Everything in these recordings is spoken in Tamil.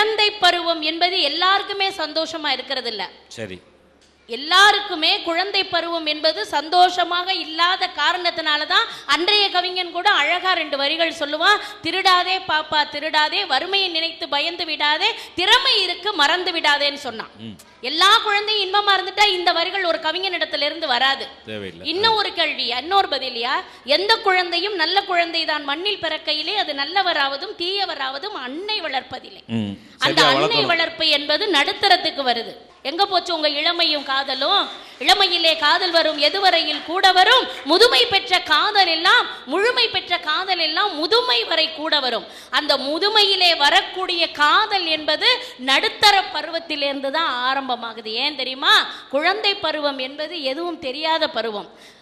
குழந்தை பருவம் என்பது எல்லாருக்குமே சந்தோஷமா இருக்கிறது இல்ல சரி. எல்லாருக்குமே குழந்தை பருவம் என்பது சந்தோஷமாக இல்லாத காரணத்தினால தான் அன்றைய கவிஞன் கூட அழகா ரெண்டு வரிகள் சொல்லுவான் திருடாதே பாப்பா திருடாதே வறுமையை நினைத்து பயந்து விடாதே திறமை இருக்கு மறந்து விடாதேன்னு சொன்னான். எல்லா குழந்தையும் இன்பமா இருந்துட்டா இந்த வரிகள் ஒரு கவிஞனிடத்துல இருந்து வராது இன்னும் ஒரு கேள்வி இன்னொரு பதிலியா எந்த குழந்தையும் நல்ல குழந்தை தான் மண்ணில் பிறக்கையிலே அது நல்லவராவதும் தீயவராவதும் அன்னை வளர்ப்பதில்லை. அந்த அன்னை வளர்ப்பு என்பது நடுத்தரத்துக்கு வருது. எங்க போச்சு உங்க இளமையும் காதலும்? இளமையிலே காதல் வரும் எதுவரையில் கூட வரும்? முதுமை பெற்ற காதல் எல்லாம் முழுமை பெற்ற காதல் எல்லாம் முதுமை வரை கூட வரும். அந்த முதுமையிலே வரக்கூடிய காதல் என்பது நடுத்தர பருவத்திலிருந்து தான் ஆரம்பமாகுது. ஏன் தெரியுமா? குழந்தை பருவம் என்பது எதுவும் தெரியாத பருவம்.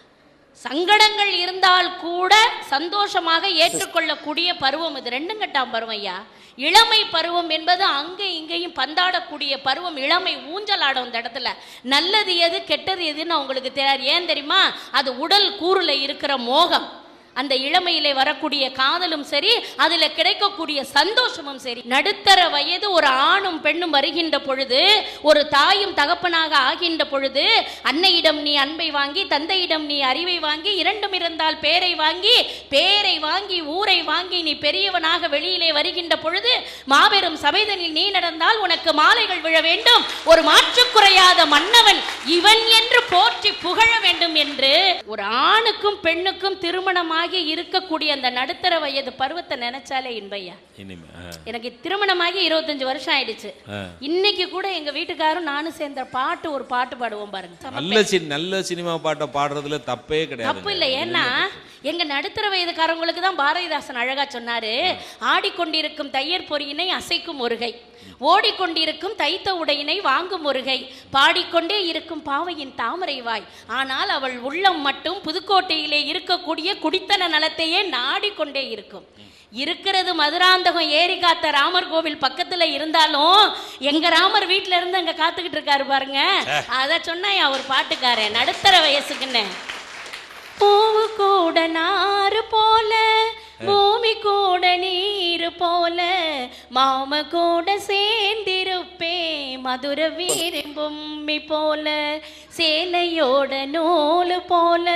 சங்கடங்கள் இருந்தால் கூட சந்தோஷமாக ஏற்றுக்கொள்ளக்கூடிய பருவம் இது. ரெண்டும் கட்டாம் பருவம் ஐயா. இளமை பருவம் என்பது அங்கே இங்கேயும் பந்தாடக்கூடிய பருவம். இளமை ஊஞ்சலாடும் இந்த இடத்துல. நல்லது எது கெட்டது எதுன்னு அவங்களுக்கு தெரியாது. ஏன் தெரியுமா? அது உடல் கூறுல இருக்கிற மோகம். அந்த இளமையிலே வரக்கூடிய காதலும் சரி அதுல கிடைக்கக்கூடிய சந்தோஷமும் சரி. நடுத்தர வயது ஒரு ஆணும் பெண்ணும் வருகின்ற பொழுது ஒரு தாயும் தகப்பனாக ஆகின்ற பொழுது அன்னையிடம் நீ அன்பை வாங்கி தந்தையிடம் நீ அறிவை வாங்கி இரண்டும் இருந்தால் பேரை வாங்கி பேரை வாங்கி ஊரை வாங்கி நீ பெரியவனாக வெளியிலே வருகின்ற பொழுது மாபெரும் சபைதனில் நீ நடந்தால் உனக்கு மாலைகள் விழ வேண்டும். ஒரு மாற்றுக்குறையாத மன்னவன் இவன் என்று போற்றி புகழ வேண்டும் என்று ஒரு ஆணுக்கும் பெண்ணுக்கும் திருமணமாகி இருக்கக்கூடிய அந்த நடுத்தர வயது பருவத்தை நினைச்சாலே இன்பையா எனக்கு திருமணமாகி இருபத்தஞ்சு வருஷம் ஆயிடுச்சு. இன்னைக்கு கூட எங்க வீட்டுக்காரும் நானும் சேர்ந்த பாட்டு ஒரு பாட்டு பாடுவோம் பாருங்க. நல்ல நல்ல சினிமா பாட்டை பாடுறதுல தப்பே கிடையாது. தப்பு இல்லை. ஏன்னா எங்க நடுத்தர வயதுக்காரங்களுக்கு தான் பாரதிதாசன் அழகா சொன்னாரு ஆடிக்கொண்டிருக்கும் தையர் பொறியினை அசைக்கும் ஒருகை. ஓடிக்கொண்டிருக்கும் தைத்த உடையினை வாங்கும் ஒருகை பாடிக்கொண்டே இருக்கும் பாவையின் தாமரை வாய். ஆனால் அவள் உள்ளம் மட்டும் புதுக்கோட்டையிலே இருக்கக்கூடிய குடித்தன நலத்தையே நாடிக்கொண்டே இருக்கும். இருக்கிறது மதுராந்தகம் ஏரி காத்த ராமர் கோவில் பக்கத்துல இருந்தாலும் எங்க ராமர் வீட்ல இருந்து அங்க காத்துக்கிட்டு இருக்காரு பாருங்க. அத சொன்னா அவர் பாட்டுக்காரன் நடுத்தர வயசுக்குன்னு. பூவு கூட நாறு போல பூமி கூட நீர் போல மாம கூட சேர்ந்திருப்பே. மதுர வீரின் பொம்மி போல சேலையோட நூலு போல.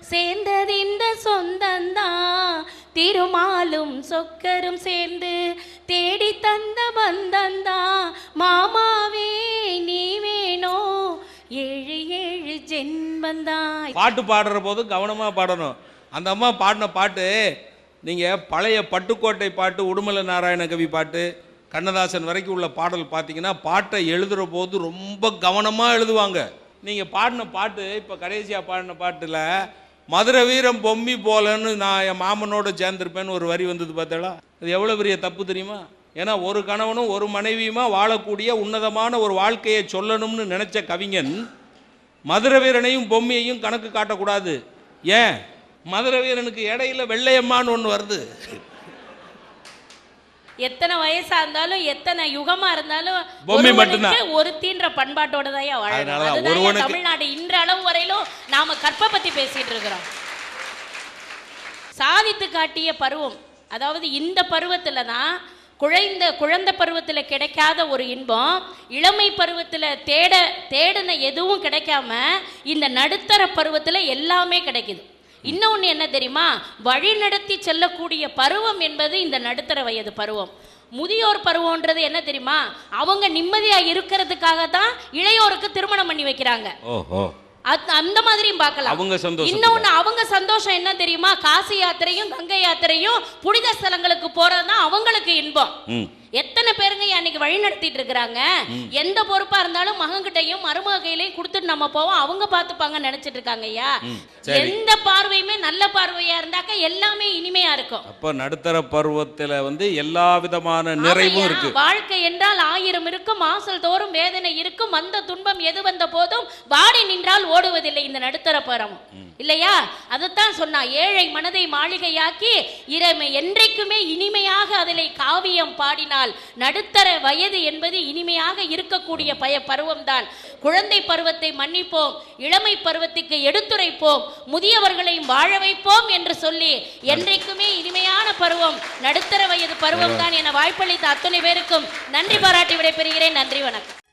சேர்ந்தது இந்த சொந்தந்தான் திருமாலும் சொக்கரும் சேர்ந்து தேடி தந்த பந்தந்தான் மாமாவே நீ வேணும் ஏழு ஏழு ஜென்மந்தாய் பாட்டு பாடுற போது கவனமா பாடணும். அந்த அம்மா பாடின பாட்டு நீங்கள் பழைய பட்டுக்கோட்டை பாட்டு உடுமலை நாராயண கவி பாட்டு கண்ணதாசன் வரைக்கும் உள்ள பாடல் பார்த்தீங்கன்னா பாட்டை எழுதுகிற போது ரொம்ப கவனமாக எழுதுவாங்க. நீங்கள் பாடின பாட்டு இப்போ கடைசியா பாடின பாட்டில் மதுரை வீரம் பொம்மி போலன்னு நான் என் மாமனோட சேர்ந்திருப்பேன்னு ஒரு வரி வந்தது பார்த்தேளா அது எவ்வளோ பெரிய தப்பு தெரியுமா? ஏன்னா ஒரு கணவனும் ஒரு மனைவியுமா வாழக்கூடிய உன்னதமான ஒரு வாழ்க்கையை சொல்லணும்னு நினச்ச கவிஞன் மதுரை வீரனையும் பொம்மியையும் கணக்கு காட்டக்கூடாது. ஏன்? மதுரை வீரனுக்கு இடையில வெள்ளையம்மான்னு ஒன்று வருது. எத்தனை வயசா இருந்தாலும் எத்தனை யுகமா இருந்தாலும் பொம்மை மட்டும்தான். ஒரு தீன்ற பண்பாட்டோட தான் ஒருவனுக்கு- தமிழ்நாடு இன்ற அளவு வரையிலும் நாம கற்பை பத்தி பேசிட்டு இருக்கிறோம். சாதித்து காட்டிய பருவம் அதாவது இந்த பருவத்துல தான் குழைந்த குழந்தை பருவத்துல கிடைக்காத ஒரு இன்பம் இளமை பருவத்துல தேட தேடின எதுவும் கிடைக்காம இந்த நடுத்தர பருவத்துல எல்லாமே கிடைக்குது. இன்னொன்று என்ன தெரியுமா? வழி நடத்தி செல்லக்கூடிய பருவம் என்பது இந்த நடுத்தர வயது பருவம். முதியோர் பருவம்ன்றது என்ன தெரியுமா? அவங்க நிம்மதியா இருக்கிறதுக்காக தான் இளையோருக்கு திருமணம் பண்ணி வைக்கிறாங்க. அந்த மாதிரியும் பார்க்கலாம். அவங்க சந்தோஷம் இன்னொன்னு அவங்க சந்தோஷம் என்ன தெரியுமா? காசி யாத்திரையும் கங்கை யாத்திரையும் புனித ஸ்தலங்களுக்கு போறதுதான் அவங்களுக்கு இன்பம். எத்தனை பேருங்க அன்னைக்கு வழி நடத்திட்டு இருக்கிறாங்க? எந்த பொறுப்பா இருந்தாலும் மகன்கிட்டயும் மருமக கையிலையும் கொடுத்துட்டு நம்ம போவோம். அவங்க பார்த்துப்பாங்க நினைச்சிட்டு இருக்காங்க ஐயா. எந்த பார்வையுமே நல்ல பார்வையா இருந்தாக்க எல்லாமே இனிமையா இருக்கும். அப்போ நடுத்தர பருவத்தில் வந்து எல்லா விதமான நிறைவும் இருக்கு. வாழ்க்கை என்றால் ஆயிரம் இருக்கும் மாசல் தோறும் வேதனை இருக்கும் வந்த துன்பம் எது வந்த போதும் வாடி நின்றால் ஓடுவதில்லை இந்த நடுத்தர பருவம். இல்லையா? அதைத்தான் சொன்னா ஏழை மனதை மாளிகையாக்கி இறைமை என்றைக்குமே இனிமையாக அதிலே காவியம் பாடினால் நடுத்தர வயது என்பது இனிமையாக இருக்கக்கூடிய பய பருவம்தான். குழந்தை பருவத்தை மன்னிப்போம் இளமை பருவத்துக்கு எடுத்துரைப்போம் முதியவர்களையும் வாழ வைப்போம் என்று சொல்லி என்றைக்குமே இனிமையான பருவம் நடுத்தர வயது பருவம் தான் என வாய்ப்பளித்த அத்தனை பேருக்கும் நன்றி பாராட்டி விடைபெறுகிறேன். நன்றி வணக்கம்.